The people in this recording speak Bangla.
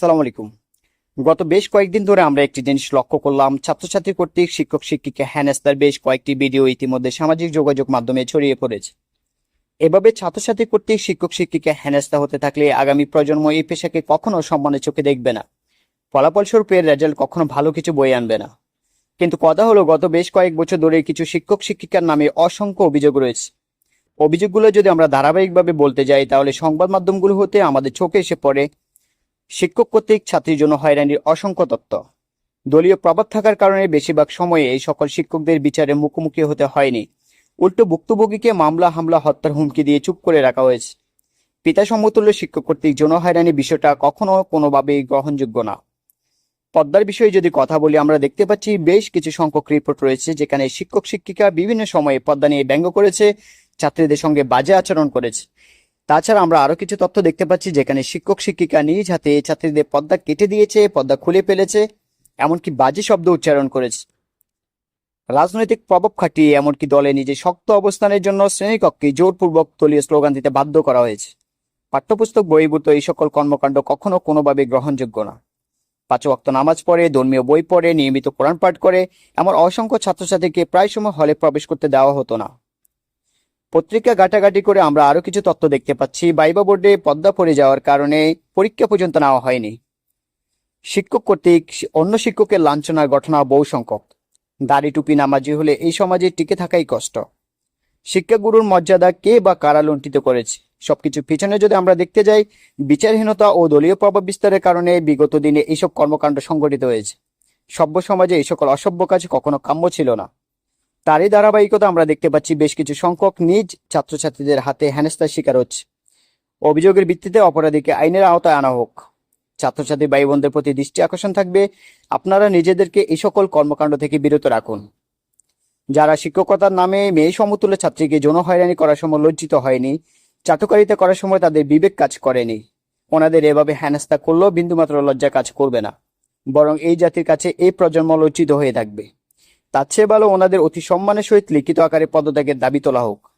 আসসালামু আলাইকুম। গত বেশ কয়েকদিন ধরে আমরা একটি জিনিস লক্ষ্য করলাম, ছাত্রছাত্রী কর্তৃক শিক্ষক শিক্ষিকা হ্যানেস্তার বেশ কয়েকটি ভিডিও ইতিমধ্যে সামাজিক যোগাযোগ মাধ্যমে ছড়িয়ে পড়েছে। এভাবে ছাত্রছাত্রী কর্তৃক শিক্ষক শিক্ষিকা হ্যানেস্তা হতে থাকলে আগামী প্রজন্ম এই পেশাকে কখনো সম্মানের চোখে দেখবে না। ফলাফল স্বরূপ এর রেজাল্ট কখনো ভালো কিছু বয়ে আনবে না। কিন্তু কথা হলো, গত বেশ কয়েক বছর ধরে কিছু শিক্ষক শিক্ষিকার নামে অসংখ্য অভিযোগ রয়েছে। অভিযোগগুলো যদি আমরা ধারাবাহিকভাবে বলতে যাই, তাহলে সংবাদ মাধ্যমগুলো হতে আমাদের চোখে এসে পড়ে। শিক্ষক কর্তৃক ছাত্রীর জন্য হয়রানির অসংখ্য তত্ত্ব দলীয় প্রভাব থাকার কারণে বেশিরভাগ সময়ে এই সকল শিক্ষকদের বিচারে মুখোমুখি হতে হয়নি। উল্টো ভুক্তভোগীকে মামলা, হামলা, হত্যার হুমকি দিয়ে চুপ করে রাখা হয়েছে। পিতা সমতুল্য শিক্ষক কর্তৃক যৌন হয়রানি বিষয়টা কখনো কোনোভাবেই গ্রহণযোগ্য না। পদ্মার বিষয়ে যদি কথা বলি, আমরা দেখতে পাচ্ছি বেশ কিছু সংখ্যক রিপোর্ট রয়েছে যেখানে শিক্ষক, শিক্ষিকা বিভিন্ন সময়ে পদ্মা নিয়ে ব্যঙ্গ করেছে, ছাত্রীদের সঙ্গে বাজে আচরণ করেছে। তাছাড়া আমরা আরও কিছু তথ্য দেখতে পাচ্ছি, যেখানে শিক্ষক শিক্ষিকা নিজ হাতে ছাত্রীদের পর্দা কেটে দিয়েছে পর্দা খুলে ফেলেছে, এমনকি বাজে শব্দ উচ্চারণ করেছে। রাজনৈতিক প্রভাব খাটিয়ে এমনকি দলে নিজে শক্ত অবস্থানের জন্য শ্রেণীকক্ষে জোরপূর্বক দলীয় স্লোগান দিতে বাধ্য করা হয়েছে। পাঠ্যপুস্তক বহির্ভূত এই সকল কর্মকাণ্ড কখনো কোনোভাবে গ্রহণযোগ্য না। পাঁচ ওয়াক্ত নামাজ পড়ে, ধর্মীয় বই পড়ে, নিয়মিত কোরআন পাঠ করে, এমন অসংখ্য ছাত্রছাত্রীকে প্রায় সময় হলে প্রবেশ করতে দেওয়া হতো না। পত্রিকা ঘাটাঘাটি করে আমরা আরও কিছু তথ্য দেখতে পাচ্ছি। বাইবা বোর্ডে পদ্মা পড়ে যাওয়ার কারণে পরীক্ষা পর্যন্ত নেওয়া হয়নি। শিক্ষক কর্তৃক অন্য শিক্ষকের লাঞ্ছনার ঘটনা বহু সংখ্যক। দাড়ি টুপি নামাজি হলে এই সমাজে টিকে থাকাই কষ্ট। শিক্ষাগুরুর মর্যাদা কে বা কারা লুণ্ঠিত করেছে? সবকিছু পিছনে যদি আমরা দেখতে যাই, বিচারহীনতা ও দলীয় প্রভাব বিস্তারের কারণে বিগত দিনে এইসব কর্মকাণ্ড সংঘটিত হয়েছে। সভ্য সমাজে এই সকল অসভ্য কাজ কখনো কাম্য ছিল না। তারই ধারাবাহিকতা আমরা দেখতে পাচ্ছি বেশ কিছু সংখ্যক নিজ ছাত্রছাত্রীদের হাতে হেনস্থার শিকার হচ্ছে। অভিযোগের ভিত্তিতে অপরাধীকে আইনের আওতায় আনা হোক। ছাত্রছাত্রী ভাই বোনদের প্রতি দৃষ্টি আকর্ষণ থাকবে। আপনারা নিজেদেরকে এই সকল কর্মকাণ্ড থেকে বিরত রাখুন। যারা শিক্ষকতার নামে মেয়ে সমতুল্য ছাত্রীকে যৌন হয়রানি করার সময় লজ্জিত হয়নি, চাটুকারিতা করার সময় তাদের বিবেক কাজ করেনি। ওনাদের এভাবে হেনস্থা করলেও বিন্দুমাত্র লজ্জা কাজ করবে না। বরং এই জাতির কাছে এই প্রজন্ম লজ্জিত হয়ে থাকবে। তার চেয়ে ভালো ওনাদের অতি সম্মানের সহিত লিখিত আকারে পদত্যাগের দাবি তোলা হোক।